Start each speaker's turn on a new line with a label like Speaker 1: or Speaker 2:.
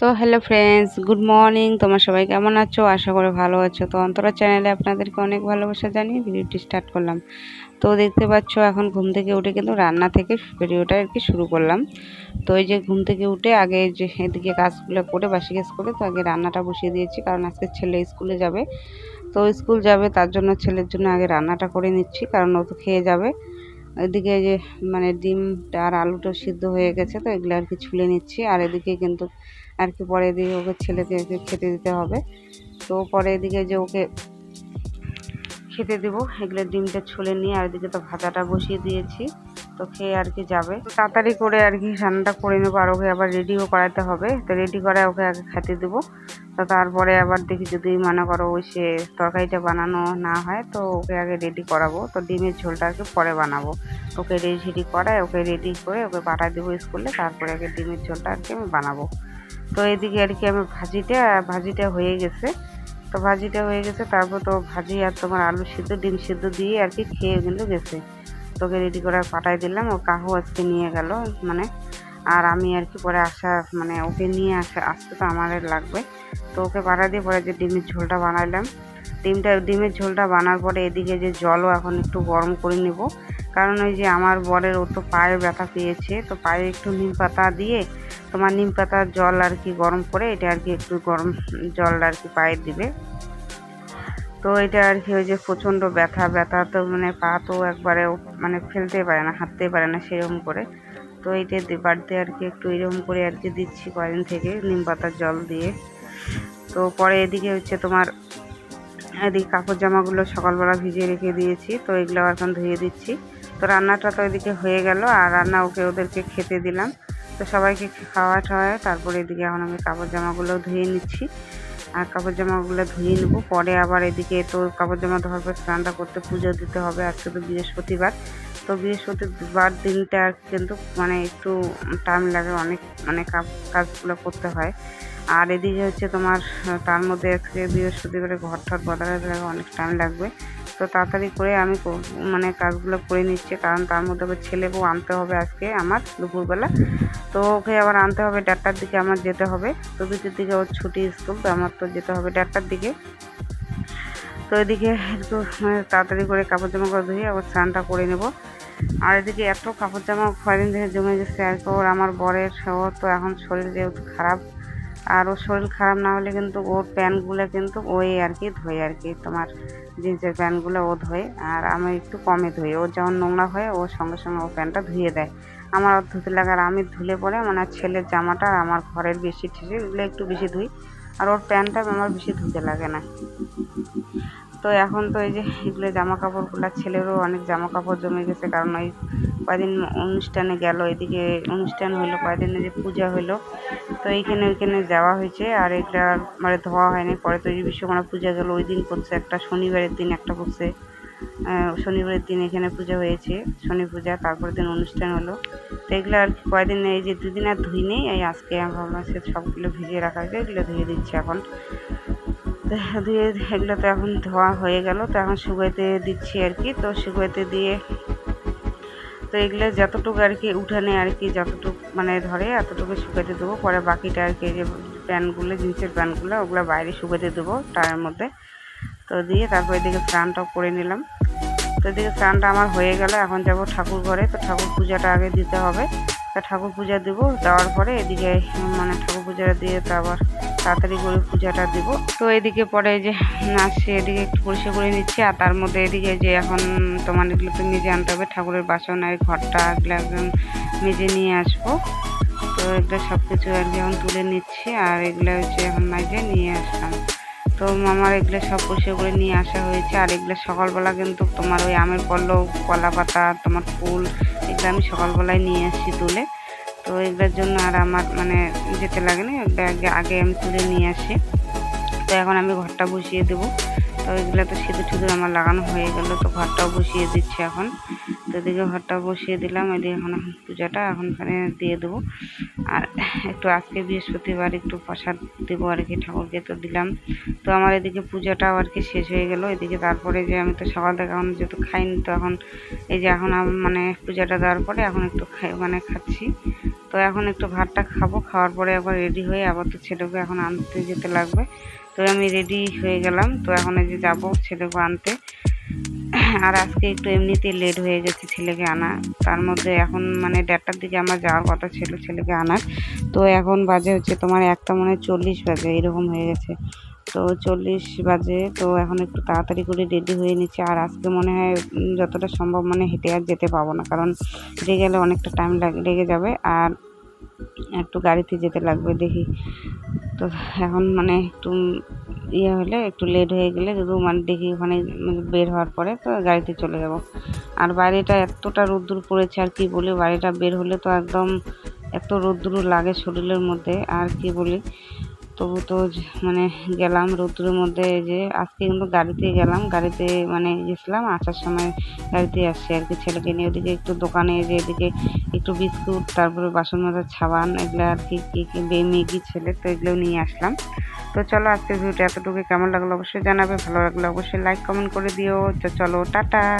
Speaker 1: তো hello friends good morning তোমার সবাই কেমন আছো? আশা করে ভালো আছো। তো অন্তরা চ্যানেলে আপনাদেরকে অনেক ভালোবাসা জানিয়ে ভিডিওটি স্টার্ট করলাম। তো দেখতে পাচ্ছ এখন ঘুম থেকে উঠে কিন্তু রান্না থেকে ভিডিওটা আর কি শুরু করলাম। তো এই যে ঘুম থেকে উঠে আগে যে এদিকে কাজগুলো করে, বাসি কাজ করে, তো আগে রান্নাটা বসিয়ে দিয়েছি। কারণ আজকে ছেলে স্কুলে যাবে। তো স্কুল যাবে, তার জন্য ছেলের জন্য আগে রান্নাটা করে নিচ্ছি। কারণ ও তো খেয়ে যাবে। এদিকে যে মানে ডিমটা আর আলুটা সিদ্ধ হয়ে গেছে, তো এগুলো আর কি ছুলে নিচ্ছি। আর এদিকে কিন্তু আর কি পরে এদিকে ওকে ছেলেকে খেতে দিতে হবে। তো পরে এদিকে যে ওকে খেতে দেবো, এগুলো ডিমটা ছুলে নিয়ে আর এদিকে তো ভাজাটা বসিয়ে দিয়েছি, তো খেয়ে আর কি যাবে। তাড়াতাড়ি করে আর কি রান্নাটা করে নেব আর ওকে আবার রেডিও করাতে হবে। তো রেডি করে ওকে আগে খেতে দেবো। তো তারপরে আবার দেখি যদি মনে করো ওই সে তরকারিটা বানানো না হয়, তো ওকে আগে রেডি করাবো। তো ডিমের ঝোলটা আর কি পরে বানাবো। ওকে রেডি করায়, ওকে রেডি করে ওকে পাঠাই দেবো স্কুলে, তারপরে আগে ডিমের ঝোলটা আর কি আমি বানাবো। তো এদিকে আর কি আমি ভাজিটা ভাজিটা হয়ে গেছে। তো ভাজিটা হয়ে গেছে, তারপর তো ভাজি আর তোমার আলু সিদ্ধ, ডিম সিদ্ধ দিয়ে আর কি খেয়ে কিন্তু গেছে। তোকে রেডি করে পাঠাই দিলাম, ও কাহু আজকে নিয়ে গেল মানে। আর আমি আর কি পরে আসা মানে ওকে নিয়ে আসা, আসতে তো আমার লাগবে। তো ওকে পাঠাই দিয়ে পরে যে ডিমের ঝোলটা বানাইলাম ডিমটা, ডিমের ঝোলটা বানার পরে এদিকে যে জলও এখন একটু গরম করে নেব। কারণ ওই যে আমার বরের ও তো পায়ে ব্যথা পেয়েছে, তো পায়ে একটু নিম পাতা দিয়ে তোমার নিম পাতার জল আর কি গরম করে এটা আর কি একটু গরম জল আর কি পায়ে দিবে। তো এটা আর কি ওই যে প্রচণ্ড ব্যথা ব্যথা তো মানে পা তো একবারে মানে ফেলতে পারে না, হাঁটতে পারে না সেরকম করে। তো এইটা বাড়িতে আর কি একটু এরকম করে আর কি দিচ্ছি কয়েকদিন থেকে নিম পাতার জল দিয়ে। তো পরে এদিকে হচ্ছে তোমার এদিকে কাপড় জামাগুলো সকালবেলা ভিজিয়ে রেখে দিয়েছি, তো এগুলো এখন ধুয়ে দিচ্ছি। তো রান্নাটা তো এদিকে হয়ে গেল, আর রান্না ওকে ওদেরকে খেতে দিলাম। তো সবাইকে খাওয়া ঠাওয়ায় তারপরে এদিকে এখন আমি কাপড় জামাগুলো ধুয়ে নিচ্ছি। আর কাপড় জামাগুলো ধুয়ে নেব, পরে আবার এদিকে তো কাপড় জামা ধোয়ার পর স্নানটা করতে পুজো দিতে হবে, আজকে তো বৃহস্পতিবার। তো বৃহস্পতিবার দিনটা কিন্তু মানে একটু টাইম লাগে, অনেক মানে কাজগুলো করতে হয়। আর এদিকে হচ্ছে তোমার, তার মধ্যে আজকে বৃহস্পতিবারে ঘর ঠর বদলাতে অনেক টাইম লাগবে। তো তাড়াতাড়ি করে আমি মানে কাজগুলো করে নিচ্ছি, কারণ তার মধ্যে আবার ছেলেকেও আনতে হবে আজকে আমার দুপুরবেলা। তো ওকে আবার আনতে হবে, দেড়টার দিকে আমার যেতে হবে। তো দুটোর দিকে ওর ছুটি স্কুল, তো আমার তো যেতে হবে দেড়টার দিকে। তো এদিকে একটু মানে তাড়াতাড়ি করে কাপড় জামা করে ধুয়ে আবার স্নানটা করে নেব। আর এদিকে এত কাপড় জামা কয়দিন থেকে জমে গেছে, আর আমার বরের, ওর তো এখন শরীর যেহেতু খারাপ আর ওর শরীর খারাপ না হলে কিন্তু ওর প্যান্টগুলো কিন্তু ওই আর কি ধোয় আর কি, তোমার জিন্সের প্যান্টগুলো ও ধোয় আর আমি একটু কমে ধুই। ও যেমন নোংরা হয় ওর সঙ্গে সঙ্গে ও প্যান্টটা ধুয়ে দেয়। আমার ধুতে লাগে আর আমি ধুলে পরে মানে ছেলের জামাটা আর আমার ঘরের বেশি ঠিসে একটু বেশি ধুই। আর ওর প্যান্টটা আমার বেশি ধুতে লাগে না। তো এখন তো এই যে এগুলো জামা কাপড়গুলো ছেলেরও অনেক জামা কাপড় জমে গেছে, কারণ ওই কয়দিন অনুষ্ঠানে গেল, এদিকে অনুষ্ঠান হলো কয়দিনে যে পূজা হলো তো এইখানে ওইখানে যাওয়া হয়েছে, আর এটা মানে ধোয়া হয়নি, পরে তো এই বিশ্বকর্মা পূজা গেল, ওই দিন করছে একটা, শনিবারের দিন একটা করছে শনিবারের দিন এখানে পূজা হয়েছে, শনি পূজা, তারপরের দিন অনুষ্ঠান হলো, তো এগুলো আর কি কয়দিন, এই যে দুদিন আর ধুই নেই, এই আজকে আমার সবগুলো ভিজিয়ে রাখা হয়েছে, এগুলো ধুয়ে দিচ্ছি এখন ধুয়ে এগুলো তো এখন ধোয়া হয়ে গেল, তো এখন শুকাইতে দিচ্ছি আর কি। তো শুকাইতে দিয়ে তো এগুলো যতটুকু আর কি উঠানে আর কি যতটুকু মানে ধরে এতটুকু শুকাতে দেবো। পরে বাকিটা আর কি যে প্যান্টগুলো জিন্সের প্যান্টগুলো ওগুলো বাইরে শুকাতে দেবো টায়ার মধ্যে। তো দিয়ে তারপর এদিকে স্নানটাও করে নিলাম। তো এদিকে স্নানটা আমার হয়ে গেল, এখন যাব ঠাকুর ঘরে। তো ঠাকুর পূজাটা আগে দিতে হবে। তা ঠাকুর পূজা দেবো, দেওয়ার পরে এদিকে মানে ঠাকুর পূজাটা দিয়ে তো আবার তাড়াতাড়ি করে পূজাটা দিব। তো এদিকে পরে যে আসছি, এদিকে একটু পরিষ্কার করে নিচ্ছি। আর তার মধ্যে এদিকে যে এখন তোমার এগুলো তো নিজে আনতে হবে, ঠাকুরের বাসন আর ঘরটা এগুলো একদম মেজে নিয়ে আসব। তো এগুলো সব কিছু আর এখন তুলে নিচ্ছি। আর এগুলো হচ্ছে এখন মাঝে নিয়ে আসলাম। তো আমার এগুলো সব পরিষ্কার করে নিয়ে আসা হয়েছে। আর এগুলো সকালবেলা কিন্তু তোমার ওই আমের পল্লব কলা পাতা তোমার ফুল, এগুলো আমি সকালবেলায় নিয়ে আসছি তুলে। তো এগুলোর জন্য আর আমার মানে যেতে লাগে না আগে আগে আমি তুলে নিয়ে আসি। তো এখন আমি ঘরটা বসিয়ে দেবো। তো এগুলো তো সিঁদুর টিঁদুর আমার লাগানো হয়ে গেল, তো ঘরটাও বসিয়ে দিচ্ছি এখন। তো এদিকে ঘরটা বসিয়ে দিলাম, এদিকে এখন এখন পূজাটা এখন এখানে দিয়ে দেবো। আর একটু আজকে বৃহস্পতিবার একটু প্রসাদ দেবো আর কি, ঠাকুরকে তো দিলাম। তো আমার এদিকে পূজাটাও আর কি শেষ হয়ে গেল। এদিকে তারপরে যে আমি তো সকাল থেকে এখন যেহেতু খাইনি, তো এখন এই যে এখন মানে পূজাটা দেওয়ার পরে এখন একটু খাই মানে খাচ্ছি। তো এখন একটু ভাতটা খাব, খাওয়ার পরে আবার রেডি হয়ে আবার তো ছেলেকে এখন আনতে যেতে লাগবে। তো আমি রেডি হয়ে গেলাম, তো এখন এই যে যাব ছেলেকে আনতে। আর আজকে একটু এমনিতেই লেট হয়ে গেছে ছেলেকে আনা। তার মধ্যে এখন মানে দেড়টার দিকে আমার যাওয়ার কথা ছিল ছেলেকে আনার। তো এখন বাজে হচ্ছে তোমার একটা মনে হয় চল্লিশ বাজে, এরকম হয়ে গেছে। তো চল্লিশ বাজে, তো এখন একটু তাড়াতাড়ি করে রেডি হয়ে নিচ্ছে। আর আজকে মনে হয় যতটা সম্ভব মানে হেঁটে আর যেতে পাবো না, কারণ হেঁটে গেলে অনেকটা টাইম লেগে যাবে। আর একটু গাড়িতে যেতে লাগবে, দেখি। তো এখন মানে একটু ইয়ে হলে, একটু লেট হয়ে গেলে যদি মানে দেখি ওখানে মানে বের হওয়ার পরে তো গাড়িতে চলে যাব। আর বাইরেটা এতটা রোদ্দুর পড়েছে, আর কি বলি, বাড়িটা বের হলে তো একদম এত রোদ্দুর লাগে শরীরের মধ্যে, আর কি বলি। তবু তো মানে গেলাম রৌদ্রের মধ্যে যে, আজকে কিন্তু গাড়িতে গেলাম, গাড়িতে মানে গেছিলাম, আসার সময় গাড়িতে আসছি আর কি, ছেলেকে নিয়ে ওদিকে একটু দোকানে যে, এদিকে একটু বিস্কুট, তারপরে বাসন মাজার সাবান এগুলো আর কি কি কি, বে- মেগি ছেলে, তো এগুলো নিয়ে আসলাম। তো চলো আজকের ভিডিওটা এতটুকু কেমন লাগল অবশ্যই জানাবে, ভালো লাগলে অবশ্যই লাইক কমেন্ট করে দিও। তো চলো, টাটা।